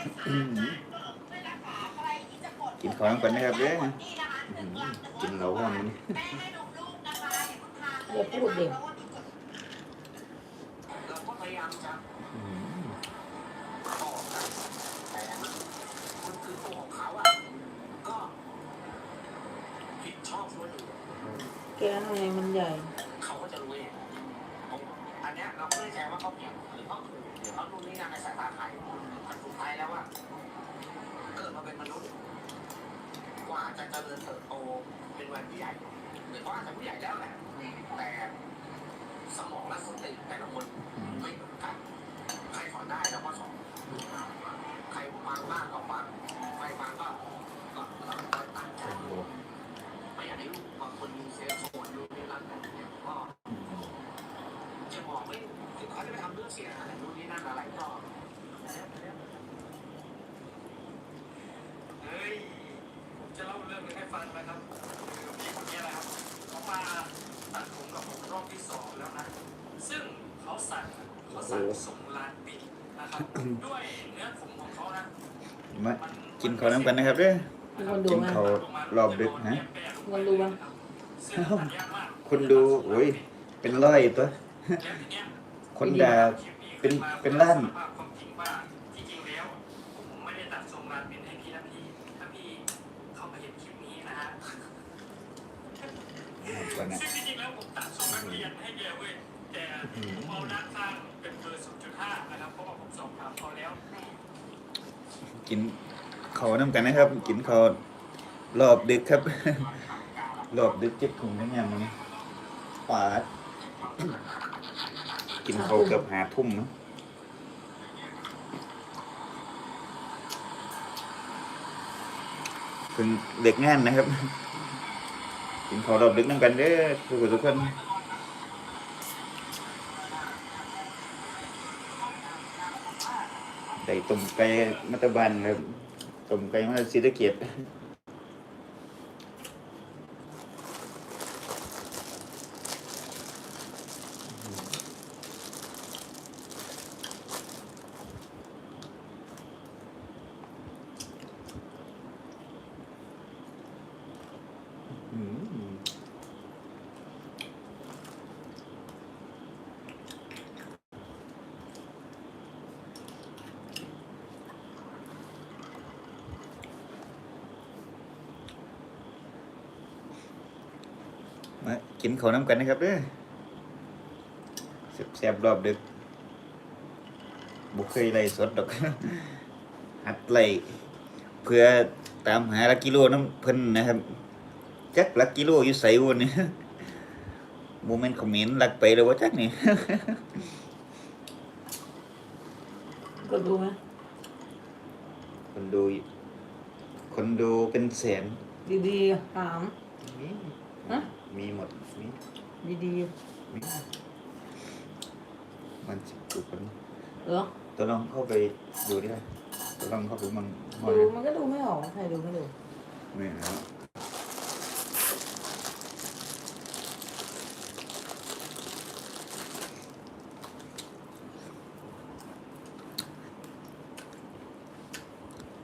กล่องเพื่อนนะคะใครที่จะกดกินของก่อนนะครับเด้อนี่นะคะหนึ่งลังหนึ่งกินเหล้าห้องมันแม่ให้นมลูกนะคะอย่าเพิ่งทานเลอย่ายพูดดิเพราะว่ามีกฎเราก็พยายามจะอืมบอกนะแต่มันคือตัวของเขาอะก็ผิดชอบคนอื่นแกทำไมมันใหญ่ เขาก็จะรู้เองผม อันเนี้ยเราไม่แชร์ว่าเขาผิดหรือเขาถูกหรือเขานู่นนี่นั่นในสายตาใครแต่สุดท้ายแล้วว่าเกิดมาเป็นมนุษย์ กว่าจะเจริญเติบโตเป็นวัยผู้ใหญ่หรือเขาอาจจะผู้ใหญ่แล้วแหละแต่สมองและสติแต่ละคนไม่เหมือนกันใครสอนได้แล้วก็สอนใครฟังมากก็ฟังใครฟังก็ก็ตั้งใจ โอ้โห ไม่อยากให้ลูกบางคนมีเซลล์โซนดูในร้านแบบนี้ก็จะบอกไม่ถึง เขาจะไปทำเรื่องเสียหายนู่นนี่นั่นอะไรก็เฮ้ยผมจะเล่าเรื่องนี้ให้ฟังนะครับคือพี่คนนี้นะครับเขามาตัดผมกับผมรอบที่สองแล้วนะซึ่งเขาสั่งเขาสั่งส่งลานปิดนะครับด้วยเนื้อผมของเขานะมากินข้าวน้ำกันนะครับเด้อมีคนดูกินไหมข้าวรอบดึกนะคนดูไหมซึ่งตัดยากมากคนดูโอ้ยเป็นร้อยตัวแล้วทีเนี้ย คนด่าเป็นเป็นล้านความจริงว่าที่จริงแล้วผมไม่ได้ตัดทรงลานเป็นให้พี่นะพี่ถ้าพี่เข้ามาเห็นคลิปนี้นะฮะก่อนนะซึ่งจริงๆแล้วผมตัดทรงนักเรียนให้แกเว้ยแต่ผมเอาด้านข้างเป็นเบอร์0.5นะครับเพราะว่าผมสอบถามเขาแล้ว กินข้าวน้ำกันนะครับ กินข้าวรอบดึกครับ รอบดึกเจ็ดถุงได้ยังมันปาด กินเขาวเกือบหาทุ่มนะเป็นเด็กงานนะครับ กินเขาวรอบดึกน้ำกันเด้อทุกคนทุกคนได้ต้มไก่มัตตบันครับต้มไก่มาซีตะเกียบ อืมมา กินข้าวน้ำกันนะครับเด้อแซ่บๆรอบดึกบุเคยไล่สดดอกหัดไล่เพื่อตามหาลักกิโลน้ำเพิ่นนะครับจักลักกิโลอยู่ใส่วนนี่โมเมนต์คอมเมนต์ลักไปเลยว่าจักนี่คนดูไหมคนดู คนดูเป็นแสนดีๆถามมีฮะ มีหมดมีดีมีมันสิบกว่าคนๆเหรอตัวลองเข้าไปดูดิตัวลองเข้าไปมันหอดูยมันก็ดูไม่ออกใครดูไม่ดูไม่เอา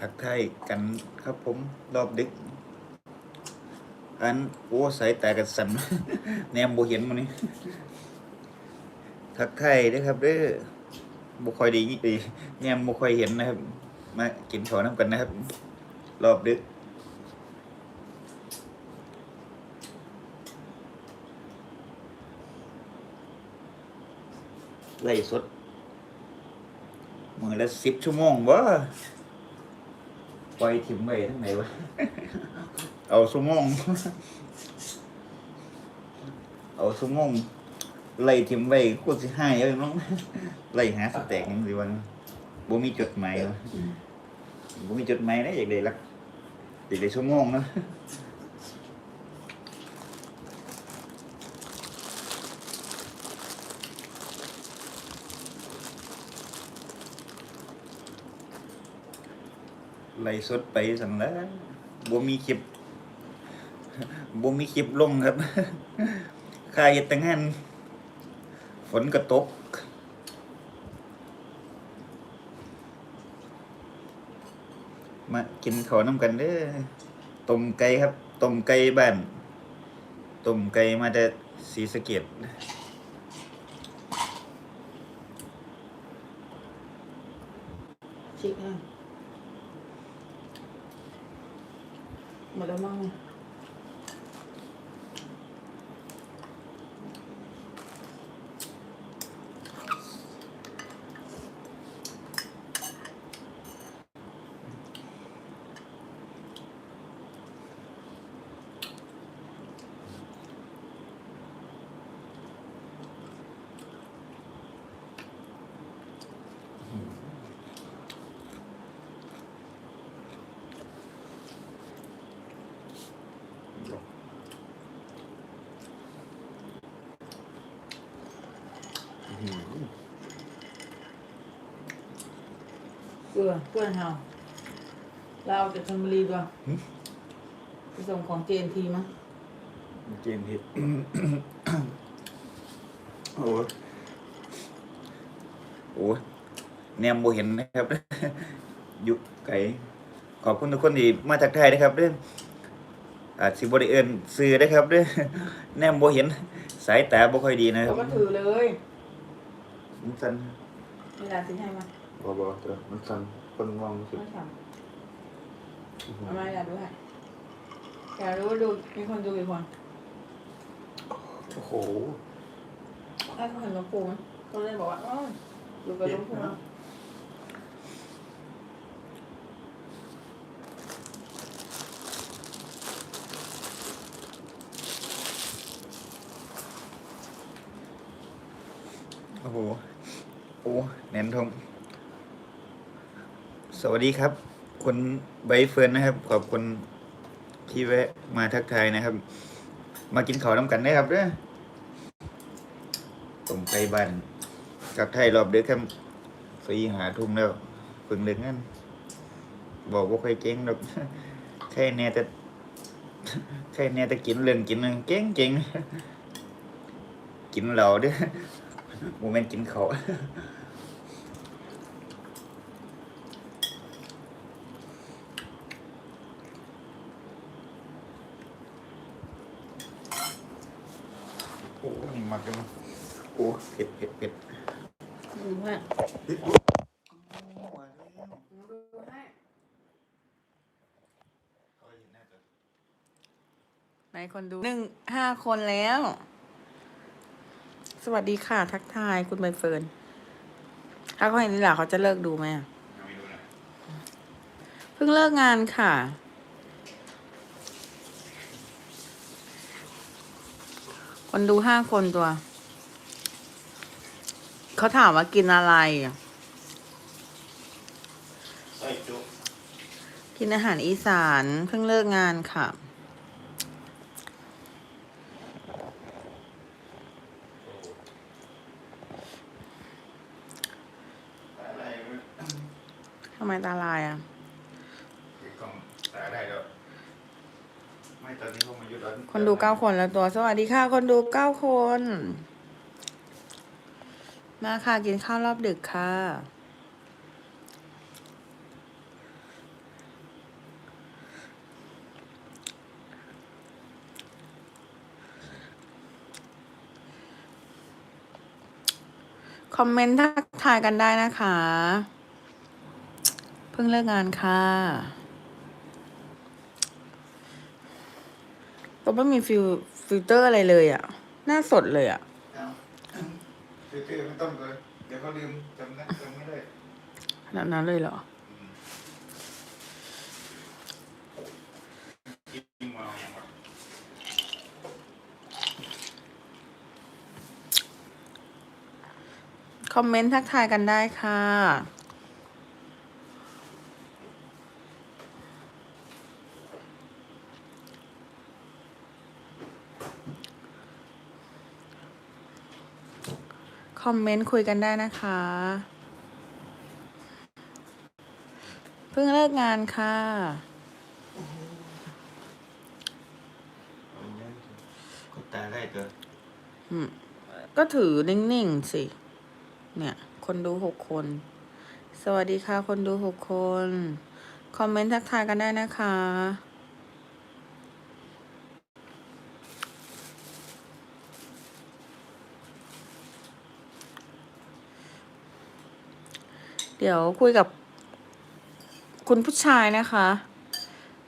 ทักทายกันครับผมรอบดึก อันโอ้สายตากันสันแนมโบเห็นมันนี่ทักไทยเด้อครับเด้อบ่ค่อยดีดีแนมบ่ค่อยเห็นนะครับ มากินข้าวน้ำกันนะครับ รอบดึกไล่สดมือละสิบชั่วโมงบ่ปล่อยถิ่มไว้ทั้งไหนวะ เอาสมอง เอาสมองไล่ทิมไว้โดตรสิหายเลยน้องไล่หาสแต็กยังสิวันบ่มีจดหมายบ่บ่มีจดหมายนะอยากได้ลักอยากได้สมองนะไล่สดไปสั่งแล้วบ่มีเข็บ บ่มีคลิปลงครับค่าเฮ็ดแต่งาน ฝนก็ตกมากินข้าวน้ำกันเด้อต้มไก่ครับต้มไก่บ้านต้มไก่มาจากศรีสะเกดชิคนะหมดแล้วมั้ง เนี่ยเกลือเกลือเฮาเราเอาจากชลบุรีด้วยหึ ไปส่งของเจนทีมั้งเจนผิดโอ้ยโอ้ยแนมโบเห็นนะครับ ยุคไก่ขอบคุณทุกคนที่มาทักทายนะครับเด้ออาจสิบริเอินซื้อนะครับเด้อแนมโบเห็น สายตาบ่ค่อยดีนะครัเราบก็ถือเลยมันสั่นเวลาซื้อให้มา บ่บ่เด้อมันสั่นคนมองสุดไม่ทำเอามาอยากดูให้อยากรู้ว่าดูมีคนดูกี่คนโอ้โหถ้าเขาเห็นหลวงปู่ไหมก็เลยบอกว่าอ๋อดูกับหลวงปู่นะโอ้โหโอ้แน่นทง สวัสดีครับ คุณใบเฟิร์นนะครับ ขอบคุณที่แวะมาทักทายนะครับ มากินข้าวน้ำกันได้ครับเด้อต้มไก่บ้านกับไทยรอบเด็กครับฟรีหาทุ่มแล้วเพิ่งเลิกงานบอกว่าใครเก่งดอกแค่แน่แต่แค่แน่แต่กินเรื่องกินน่ะเก่งเก่งกินเหล้าเด้อโมเมนต์กินเขาว โอ้นี่มักกันโอ้เผ็ดเผ็ดเผ็ดดูให้เผ็ดดูให้ไหนคนดูหนึ่งห้าคนแล้ว สวัสดีค่ะ ทักทายคุณใบเฟิร์น ถ้าเขาเห็นนี่แหละเขาจะเลิกดูไหมอะเพิ่งเลิกงานค่ะ คนดูห้าคนตัว เขาถามว่ากินอะไร กินอาหารอีสานเพิ่งเลิกงานค่ะ ทำไมตาลายอะ กล้องตาได้แล้วไม่ตอนนี้เขามายุดแล้ว คนดูเก้าคนแล้วตัว สวัสดีค่ะ คนดูเก้าคน มาค่ะ กินข้าวรอบดึกค่ะ คอมเมนต์ทักทายกันได้นะคะ เพิ่งเลิกงานค่ะ ก็ไม่มีฟิลฟิลเตอร์อะไรเลยอะ่ะ หน้าสดเลยอะ่ะเอาคือคือไม่ต้องเลย เดี๋ยวเขาลืมจำนะจำไม่ได้ขนาดนั้นเลยเหรอคอมเมนต์ทักทายกันได้ค่ะ คอมเมนต์คุยกันได้นะคะ เพิ่งเลิกงานค่ะ กดตาได้ตัวอืมก็ถือนิ่งๆสิ เนี่ย คนดูหกคน สวัสดีค่ะ คนดูหกคน คอมเมนต์ทักทายกันได้นะคะ เดี๋ยวคุยกับ คุณผู้ชายนะคะ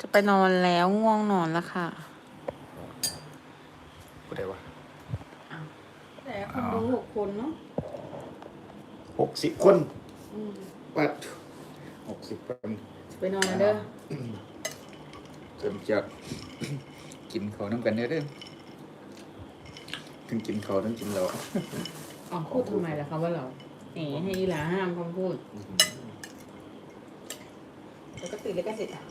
จะไปนอนแล้วง่วงนอนแล้วค่ะกูได้วะแต่คนดูหกคนเนาะหกสิบคนปัดหกสิบคนจะไปนอนแล้วเด้อจนจะกินเขาวน้ำกันเด้อเด้อทั้งกินเขาวทั้งกินเรา อ๋อพูดทำไมล่ะคะว่าเรา เอ๋ให้อีหลาห้ามคำพูด แล้วก็ติดแล้วก็เสร็จอะ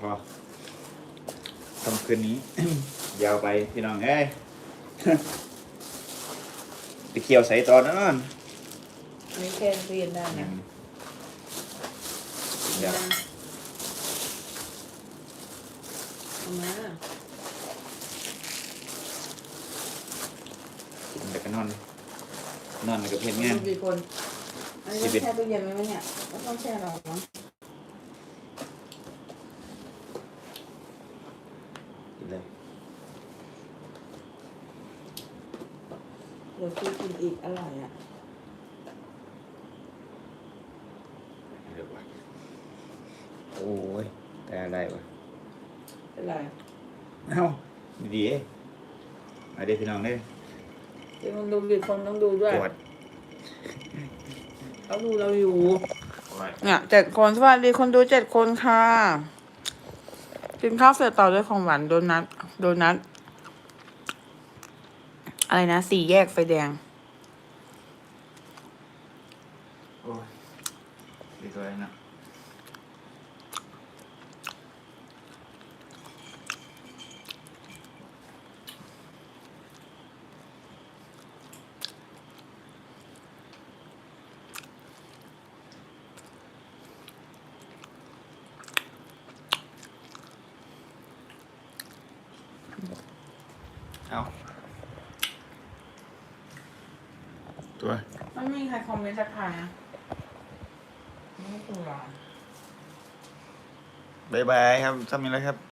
พอทำคืนนี้ ยาวไปพี่น้องเอ้ย ไปเคี่ยวใส่ตอนนั้นอันนี้แค่เรียนได้นะเดี๋ยวทำไมล่ะกินแต่ก็นอน นอนกับเพื่อนงานกี่คนอันนี้สิต้บองเอ็ดแช่ตู้เย็นไหมวะเนี่ยไม่ต้องแช่หรอกมั้งกินเลยเดี๋ยวซื้อกินอีกอร่อยอะ เดี๋ยววะโอ้ย แต่อะไรวะ เป็นไร เอ้าดีๆเอ้ยมาเดี๋ยวพี่น้องเด้อ เดี๋ยวมันดู กี่คนต้องดูด้วยปวดเขาดูเราอยู่ปวดเนี่ยเจ็ดคนสวัสดีคนดูเจ็ดคนค่ะ กินข้าวเสร็จต่อด้วยของหวานโดนัทโดนัทอะไรนะสี่แยกไฟแดง โอ้ยดีตัวเองนะ เอาตัวไม่มีใครคอมเมนต์สักทายนะไม่ตัว บายบายครับทำยังไงครับ